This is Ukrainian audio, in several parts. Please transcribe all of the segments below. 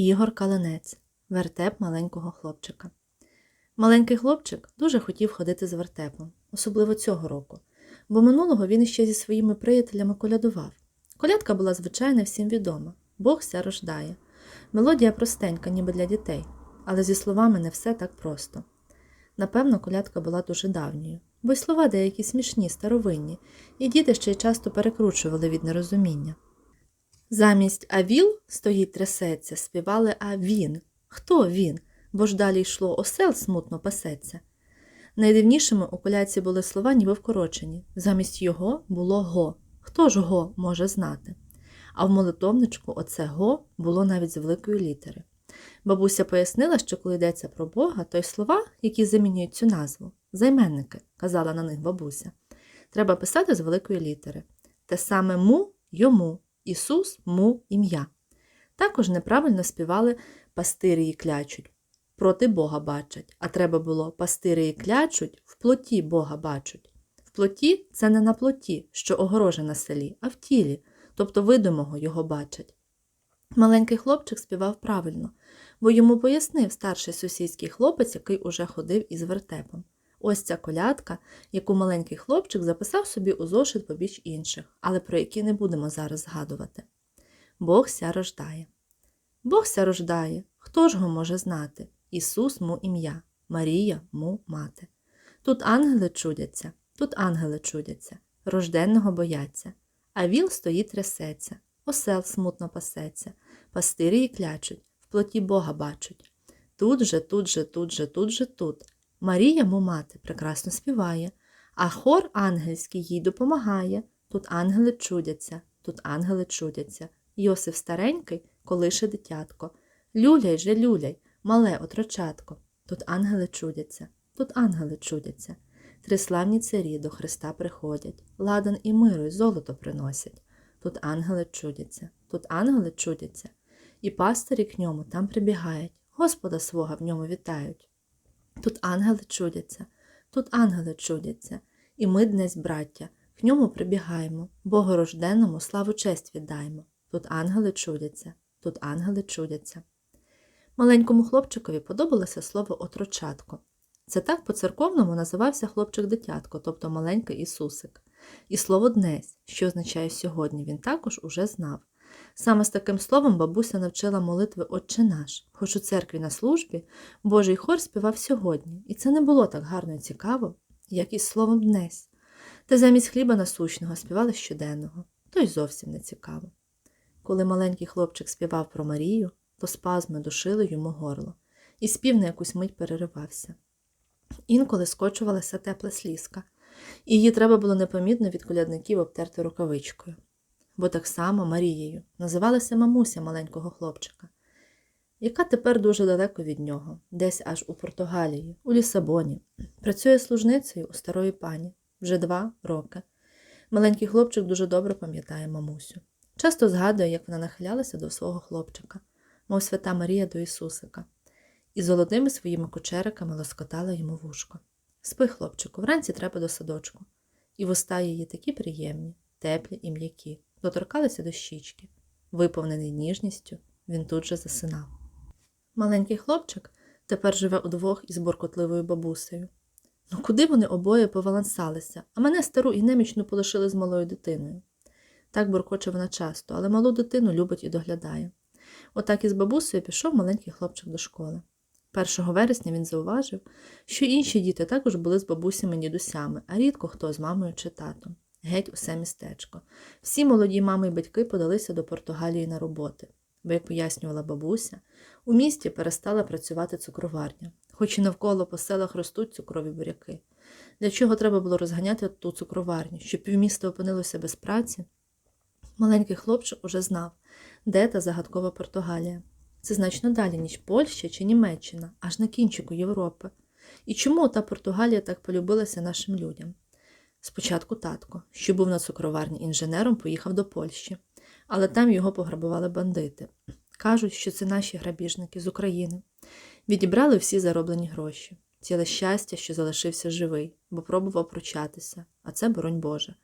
Ігор Калинець вертеп маленького хлопчика. Маленький хлопчик дуже хотів ходити з вертепом, особливо цього року, бо минулого він іще зі своїми приятелями колядував. Колядка була звичайна всім відома Бог ся рождає. Мелодія простенька, ніби для дітей, але зі словами не все так просто. Напевно, колядка була дуже давньою, бо й слова деякі смішні, старовинні, і діти ще й часто перекручували від нерозуміння. Замість авіл стоїть трясеться, співали а він. Хто він? Бо ж далі йшло осел смутно пасеться. Найдивнішими у коляці були слова ніби вкорочені. Замість його було го. Хто ж го може знати? А в молитовничку оце го було навіть з великої літери. Бабуся пояснила, що коли йдеться про Бога, то й слова, які замінюють цю назву, займенники, казала на них бабуся, треба писати з великої літери. Те саме му йому, Ісус му ім'я. Також неправильно співали пастирії клячуть, проти Бога бачать, а треба було пастирії клячуть, в плоті Бога бачать. В плоті це не на плоті, що огороже на селі, а в тілі, тобто видимого його бачать. Маленький хлопчик співав правильно, бо йому пояснив старший сусідський хлопець, який уже ходив із вертепом. Ось ця колядка, яку маленький хлопчик записав собі у зошит побіч інших, але про які не будемо зараз згадувати. Бог ся рождає. Бог ся рождає. Хто ж його може знати? Ісус му ім'я, Марія му мати. Тут ангели чудяться, тут ангели чудяться, рожденного бояться, а віл стоїть трясеться, осел смутно пасеться, пастирії клячуть, в плоті Бога бачать. Тут же, тут же, тут же, тут же, тут. Марія му мати прекрасно співає, а хор ангельський їй допомагає. Тут ангели чудяться, тут ангели чудяться. Йосиф старенький, колише дитятко. Люляй же, люляй, мале отрочатко. Тут ангели чудяться, тут ангели чудяться. Три славні царі до Христа приходять, ладан і миру й золото приносять. Тут ангели чудяться, тут ангели чудяться. І пастирі к ньому там прибігають, Господа свого в ньому вітають. Тут ангели чудяться, тут ангели чудяться, і ми, днесь, браття, к ньому прибігаємо, Богорожденному славу честь віддаємо. Тут ангели чудяться, тут ангели чудяться. Маленькому хлопчикові подобалося слово отрочатко. Це так по-церковному називався хлопчик-дитятко, тобто маленький Ісусик. І слово днесь, що означає сьогодні, він також уже знав. Саме з таким словом бабуся навчила молитви Отче наш, хоч у церкві на службі Божий хор співав сьогодні, і це не було так гарно і цікаво, як із словом днесь. Та замість хліба насущного співали щоденного, то й зовсім не цікаво. Коли маленький хлопчик співав про Марію, то спазми душили йому горло, і спів на якусь мить переривався. Інколи скочувалася тепла слізка, і її треба було непомітно від колядників обтерти рукавичкою. Бо так само Марією називалася мамуся маленького хлопчика, яка тепер дуже далеко від нього, десь аж у Португалії, у Лісабоні, працює служницею у старої пані вже два роки. Маленький хлопчик дуже добре пам'ятає мамусю. Часто згадує, як вона нахилялася до свого хлопчика, мов свята Марія до Ісусика, і золотими своїми кучериками лоскотала йому вушко. Спи, хлопчику, вранці треба до садочку. І вуста її такі приємні, теплі і м'які, доторкалися до щічки. Виповнений ніжністю, він тут же засинав. Маленький хлопчик тепер живе удвох із буркотливою бабусею. Ну куди вони обоє повалансалися, а мене стару і немічну полишили з малою дитиною. Так буркоче вона часто, але малу дитину любить і доглядає. Отак із бабусею пішов маленький хлопчик до школи. 1 вересня він зауважив, що інші діти також були з бабусями дідусями, а рідко хто з мамою чи татом. Геть усе містечко. Всі молоді мами й батьки подалися до Португалії на роботи, бо, як пояснювала бабуся, у місті перестала працювати цукроварня, хоч і навколо по селах ростуть цукрові буряки. Для чого треба було розганяти ту цукроварню, щоб півміста опинилося без праці? Маленький хлопчик уже знав, де та загадкова Португалія. Це значно далі, ніж Польща чи Німеччина, аж на кінчику Європи. І чому та Португалія так полюбилася нашим людям? Спочатку татко, що був на цукроварні інженером, поїхав до Польщі, але там його пограбували бандити. Кажуть, що це наші грабіжники з України. Відібрали всі зароблені гроші. Ціле щастя, що залишився живий, бо пробував пручатися, а це боронь Боже.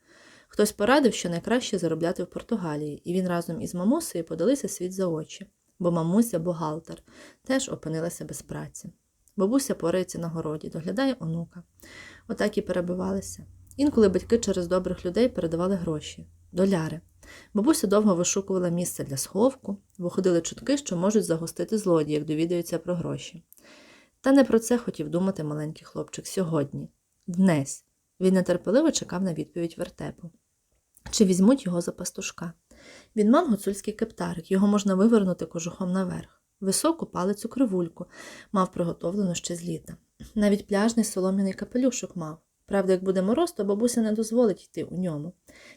Хтось порадив, що найкраще заробляти в Португалії, і він разом із мамусею подалися світ за очі. бо мамуся, бухгалтер, теж опинилася без праці. Бабуся порається на городі, доглядає онука. Отак і перебивалися. Інколи батьки через добрих людей передавали гроші, доляри. Бабуся довго вишукувала місце для сховку, бо ходили чутки, що можуть загостити злодії, як довідаються про гроші. Та не про це хотів думати маленький хлопчик сьогодні. Днесь. Він нетерпеливо чекав на відповідь вертепу. Чи візьмуть його за пастушка? Він мав гуцульський кептарик, його можна вивернути кожухом наверх. Високу палицю кривульку мав приготовлену ще з літа. Навіть пляжний солом'яний капелюшок мав. Правда, як буде мороз, то бабуся не дозволить йти у ньому.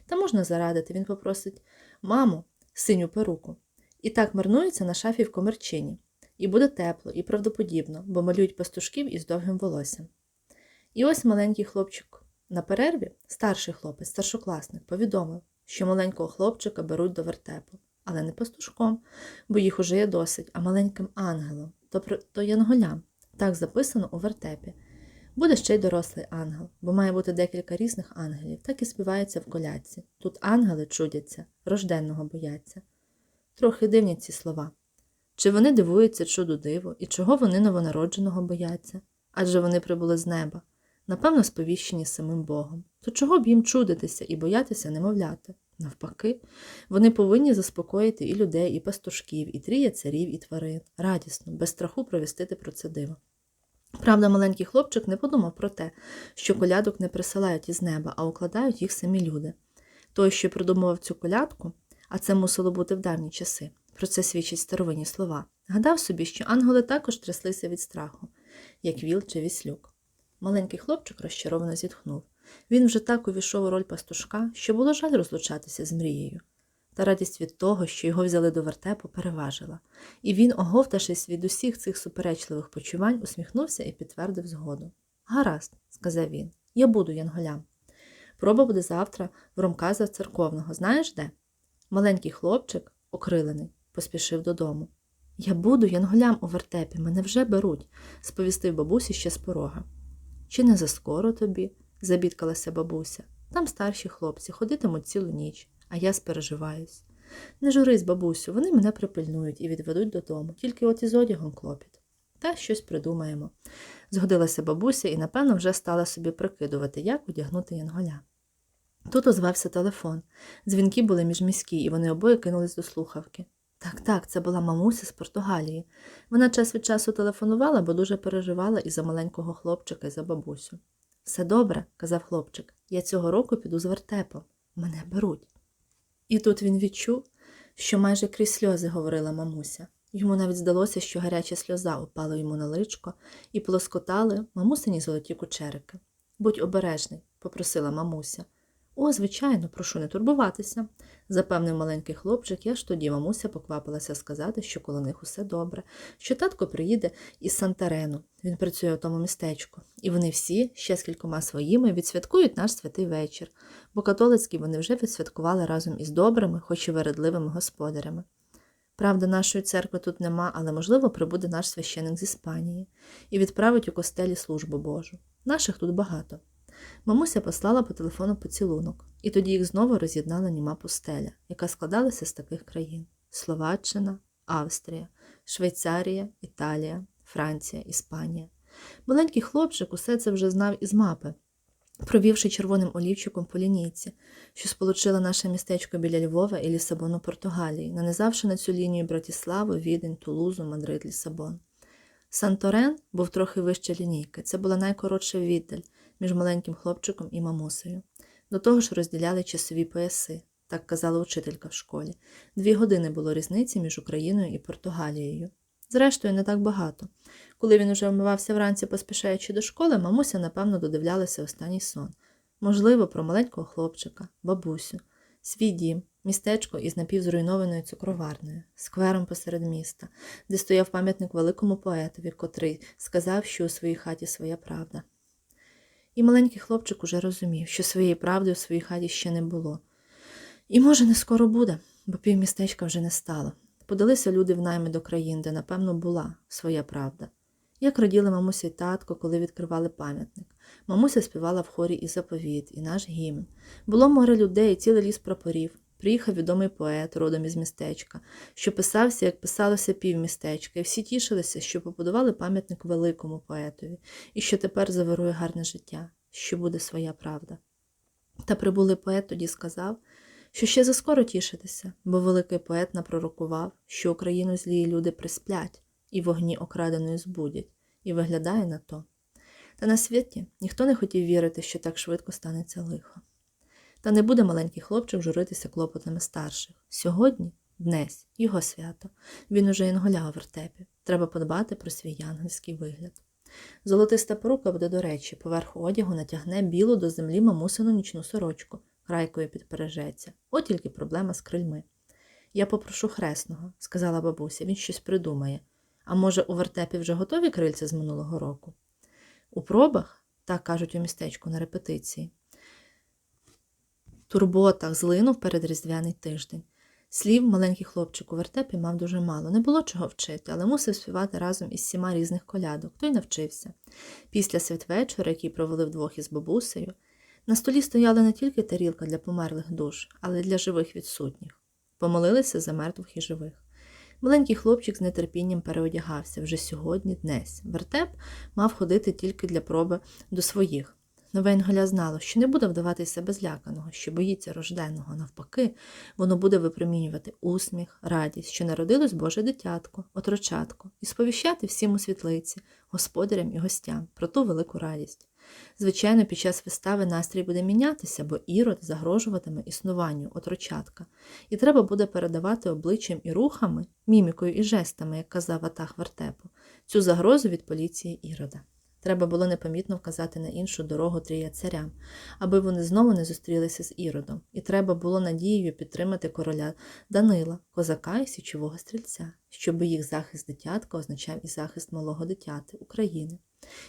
Та можна зарадити, він попросить маму, синю перуку. І так марнується на шафі в комерчині. І буде тепло, і правдоподібно, бо малюють пастушків із довгим волоссям. І ось маленький хлопчик на перерві, старший хлопець, старшокласник, повідомив, що маленького хлопчика беруть до вертепу, але не пастушком, бо їх уже є досить, а маленьким ангелом, то, янголям. Так записано у вертепі. Буде ще й дорослий ангел, бо має бути декілька різних ангелів, так і співається в колядці. Тут ангели чудяться, рожденного бояться. Трохи дивні ці слова. Чи вони дивуються чуду диву, і чого вони новонародженого бояться? Адже вони прибули з неба, напевно, сповіщені самим Богом. То чого б їм чудитися і боятися немовляти? Навпаки, вони повинні заспокоїти і людей, і пастушків, і трія царів, і тварин, радісно, без страху провістити про це диво. Правда, маленький хлопчик не подумав про те, що колядок не присилають із неба, а укладають їх самі люди. Той, що придумував цю колядку, а це мусило бути в давні часи, про це свідчать старовинні слова, гадав собі, що ангели також тряслися від страху, як віл чи віслюк. Маленький хлопчик розчаровано зітхнув. Він вже так увійшов у роль пастушка, що було жаль розлучатися з мрією. Та радість від того, що його взяли до вертепу, переважила, і він, оговтавшись від усіх цих суперечливих почувань, усміхнувся і підтвердив згоду. Гаразд, сказав він, я буду янголям. Проба буде завтра в Ромказа церковного. Знаєш де? Маленький хлопчик, окрилений, поспішив додому. Я буду янголям у вертепі, мене вже беруть, сповістив бабусі ще з порога. Чи не заскоро тобі? забідкалася бабуся. Там старші хлопці ходитимуть цілу ніч, а я спереживаюсь. Не журись, бабусю, вони мене припильнують і відведуть додому, тільки от із одягом клопіт. Та щось придумаємо. Згодилася бабуся і, напевно, вже стала собі прикидувати, як одягнути янголя. Тут озвався телефон. Дзвінки були міжміські, і вони обоє кинулись до слухавки. Так, так, це була мамуся з Португалії. Вона час від часу телефонувала, бо дуже переживала і за маленького хлопчика, і за бабусю. Все добре, казав хлопчик. Я цього року піду з вертепом. Мене беруть. І тут він відчув, що майже крізь сльози говорила мамуся. Йому навіть здалося, що гаряча сльоза упала йому на личко і плоскотали мамусині золоті кучерики. Будь обережний, попросила мамуся. О, звичайно, прошу не турбуватися, запевнив маленький хлопчик, я ж тоді мамуся поквапилася сказати, що коло них усе добре, що татко приїде із Сантарену, він працює у тому містечку, і вони всі, ще з кількома своїми, відсвяткують наш святий вечір, бо католицькі вони вже відсвяткували разом із добрими, хоч і вередливими господарями. Правда, нашої церкви тут нема, але, можливо, прибуде наш священик з Іспанії і відправить у костелі службу Божу. Наших тут багато. Мамуся послала по телефону поцілунок, і тоді їх знову роз'єднала німа пустеля, яка складалася з таких країн: Словаччина, Австрія, Швейцарія, Італія, Франція, Іспанія. Маленький хлопчик усе це вже знав із мапи, провівши червоним олівчиком по лінійці, що сполучила наше містечко біля Львова і Лісабону Португалії, нанизавши на цю лінію Братіславу, Відень, Тулузу, Мадрид, Лісабон. Санторен був трохи вище лінійки. Це була найкоротша віддаль між маленьким хлопчиком і мамусею. До того ж розділяли часові пояси, так казала учителька в школі. Дві години було різниці між Україною і Португалією. Зрештою, не так багато. Коли він уже вмивався вранці, поспішаючи до школи, мамуся, напевно, додивлялася останній сон. Можливо, про маленького хлопчика, бабусю, свій дім, містечко із напівзруйнованою цукроварнею, сквером посеред міста, де стояв пам'ятник великому поетові, котрий сказав, що у своїй хаті своя правда. І маленький хлопчик уже розумів, що своєї правди у своїй хаті ще не було. І, може, не скоро буде, бо півмістечка вже не стало. Подалися люди в найми до країн, де, напевно, була своя правда. Як раділи мамуся й татко, коли відкривали пам'ятник. Мамуся співала в хорі і заповіт, і наш гімн. Було море людей, цілий ліс прапорів. Приїхав відомий поет, родом із містечка, що писався, як писалося півмістечка, і всі тішилися, що побудували пам'ятник великому поетові, і що тепер завирує гарне життя, що буде своя правда. Та прибулий поет тоді сказав, що ще заскоро тішитися, бо великий поет напророкував, що Україну злії люди присплять і вогні окраденої збудять, і виглядає на то. Та на світі ніхто не хотів вірити, що так швидко станеться лихо. Та не буде маленький хлопчик журитися клопотами старших. Сьогодні, днесь, його свято. Він уже інголя у вертепі. Треба подбати про свій янгельський вигляд. Золотиста порука буде до речі, поверх одягу натягне білу до землі мамусину нічну сорочку, крайкою підпережеться. От тільки проблема з крильми. Я попрошу хресного, сказала бабуся, він щось придумає. А може, у вертепі вже готові крильця з минулого року? У пробах, так кажуть у містечку на репетиції, турботах злинув передріздвяний тиждень. Слів маленький хлопчик у вертепі мав дуже мало. Не було чого вчити, але мусив співати разом із сіма різних колядок, то й навчився. Після святвечора, який провели вдвох із бабусею, на столі стояла не тільки тарілка для померлих душ, але й для живих відсутніх. Помолилися за мертвих і живих. Маленький хлопчик з нетерпінням переодягався вже сьогодні, днесь. Вертеп мав ходити тільки для проби до своїх. Нове Інголя знало, що не буде вдаватися безляканого, що боїться рожденного. Навпаки, воно буде випромінювати усміх, радість, що народилось Боже дитятко, отрочатко, і сповіщати всім у світлиці, господарям і гостям про ту велику радість. Звичайно, під час вистави настрій буде мінятися, бо ірод загрожуватиме існуванню отрочатка, і треба буде передавати обличчям і рухами, мімікою і жестами, як казав Атах Вертепу, цю загрозу від поліції ірода. Треба було непомітно вказати на іншу дорогу трія царям, аби вони знову не зустрілися з Іродом, і треба було надією підтримати короля Данила, козака і січового стрільця, щоб їх захист дитятка означав і захист малого дитяти України.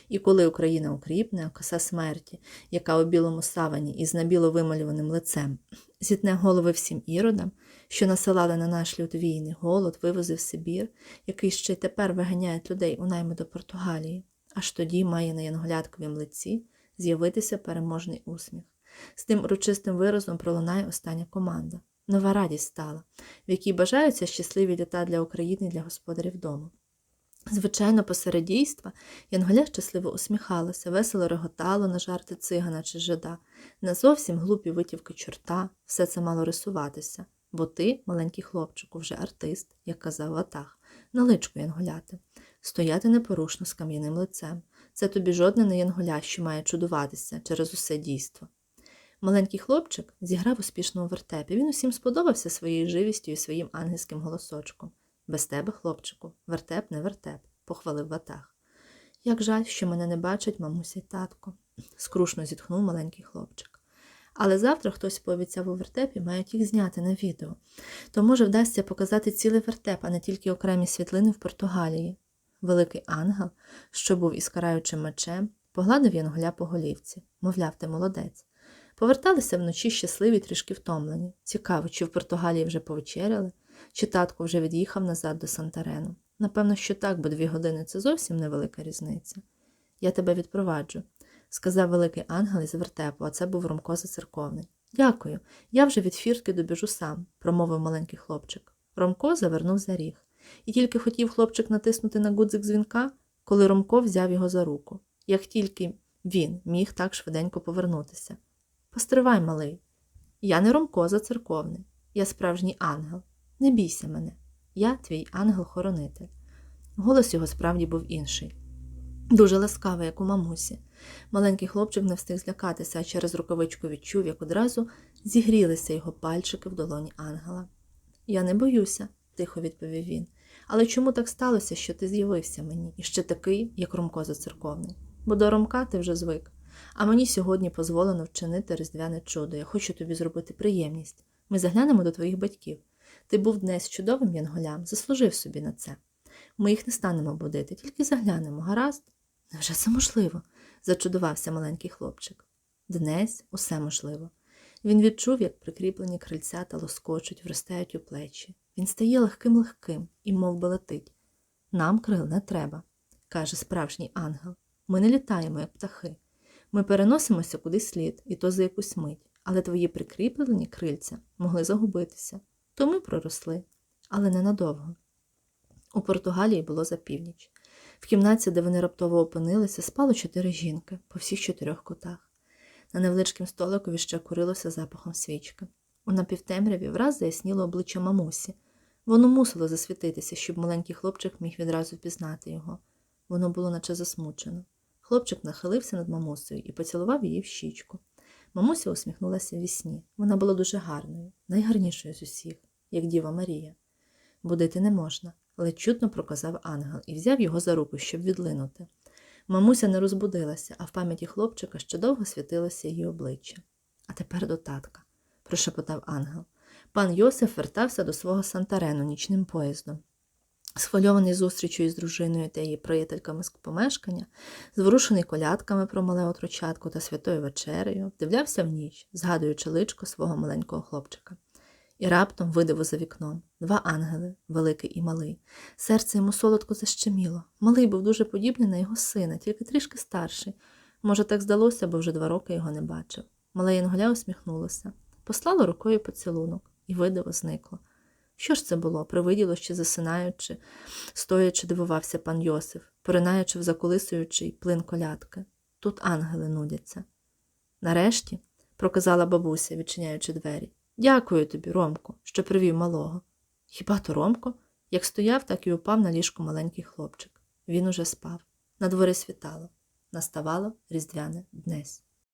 І коли Україна укріпне, коса смерті, яка у білому савані із набіло вималюваним лицем, зітне голови всім іродам, що насилали на наш люд війни, голод вивозив Сибір, який ще й тепер виганяє людей у найми до Португалії. Аж тоді має на янголятковім лиці з'явитися переможний усміх. З тим урочистим виразом пролунає остання команда. Нова радість стала, в якій бажаються щасливі літа для України і для господарів дому. Звичайно, посеред дійства Янголя щасливо усміхалася, весело реготало на жарти цигана чи жида, на зовсім глупі витівки чорта, все це мало рисуватися, бо ти, маленький хлопчику, вже артист, як казав Ватах, на личку янголяти, стояти непорушно з кам'яним лицем. Це тобі жодне не янголя, що має чудуватися через усе дійство. Маленький хлопчик зіграв успішно у вертепі. Він усім сподобався своєю живістю і своїм ангельським голосочком. Без тебе, хлопчику, вертеп не вертеп, похвалив ватах. Як жаль, що мене не бачать мамуся й татко, скрушно зітхнув маленький хлопчик. Але завтра хтось пообіцяв у вертепі, мають їх зняти на відео. То, може, вдасться показати цілий вертеп, а не тільки окремі світлини в Португалії. Великий ангел, що був із караючим мечем, погладив янголя по голівці, мовляв, ти молодець. Поверталися вночі щасливі, трішки втомлені. Цікаво, чи в Португалії вже повечеряли, чи татко вже від'їхав назад до Сантарену. Напевно, що так, бо дві години це зовсім невелика різниця. Я тебе відпроваджу, сказав великий ангел із вертепу, а це був Ромко Зацерковний. Дякую, я вже від фіртки добіжу сам, промовив маленький хлопчик. Ромко завернув за ріг. І тільки хотів хлопчик натиснути на гудзик дзвінка, коли Ромко взяв його за руку, як тільки він міг так швиденько повернутися. Постривай, малий. Я не Ромко зацерковний, я справжній ангел. Не бійся мене, я твій ангел-хоронитель. Голос його справді був інший. Дуже ласкавий, як у мамусі. Маленький хлопчик не встиг злякатися, а через рукавичку відчув, як одразу зігрілися його пальчики в долоні ангела. Я не боюся, тихо відповів він. Але чому так сталося, що ти з'явився мені, і ще такий, як Ромко зацерковний? Бо до Ромка ти вже звик. А мені сьогодні дозволено вчинити різдвяне чудо. Я хочу тобі зробити приємність. Ми заглянемо до твоїх батьків. Ти був днес чудовим янголям, заслужив собі на це. Ми їх не станемо будити, тільки заглянемо, гаразд? Невже це можливо? зачудувався маленький хлопчик. Днесь усе можливо. Він відчув, як прикріплені крильця та лоскочуть, вростають у плечі. Він стає легким легким і мов би летить. Нам крил не треба, каже справжній ангел. Ми не літаємо, як птахи. Ми переносимося куди слід, і то за якусь мить. але твої прикріплені крильця могли загубитися, тому проросли, але ненадовго. У Португалії було за північ. В кімнаті, де вони раптово опинилися, спало чотири жінки по всіх чотирьох кутах. На невеличкім столикові ще курилося запахом свічки. У напівтемряві враз заясніло обличчя мамусі. Воно мусило засвітитися, щоб маленький хлопчик міг відразу впізнати його. Воно було наче засмучено. Хлопчик нахилився над мамусею і поцілував її в щічку. Мамуся усміхнулася в вісні. Вона була дуже гарною, найгарнішою з усіх, як Діва Марія. Будити не можна, але чутно проказав ангел і взяв його за руку, щоб відлинути. Мамуся не розбудилася, а в пам'яті хлопчика ще довго світилося її обличчя. А тепер до татка, прошепотав ангел. Пан Йосиф вертався до свого Сантарену нічним поїздом. Схвильований зустрічю із дружиною та її приятельками з помешкання, зворушений колядками про мале отрочатку та святою вечерею, вдивлявся в ніч, згадуючи личко свого маленького хлопчика. І раптом видиво за вікном два ангели, великий і малий. Серце йому солодко защеміло. Малий був дуже подібний на його сина, тільки трішки старший. Може, так здалося, бо вже два роки його не бачив. Мале Янголя усміхнулося, послало рукою поцілунок, і видиво зникло. Що ж це було? Привиділо, чи засинаючи, стоячи, дивувався пан Йосиф, поринаючи в заколисуючий плин колядки. Тут ангели нудяться. Нарешті, проказала бабуся, відчиняючи двері. Дякую тобі, Ромко, що привів малого. Хіба то Ромко? Як стояв, так і упав на ліжко маленький хлопчик. Він уже спав. На дворі світало. Наставало різдвяне днесь.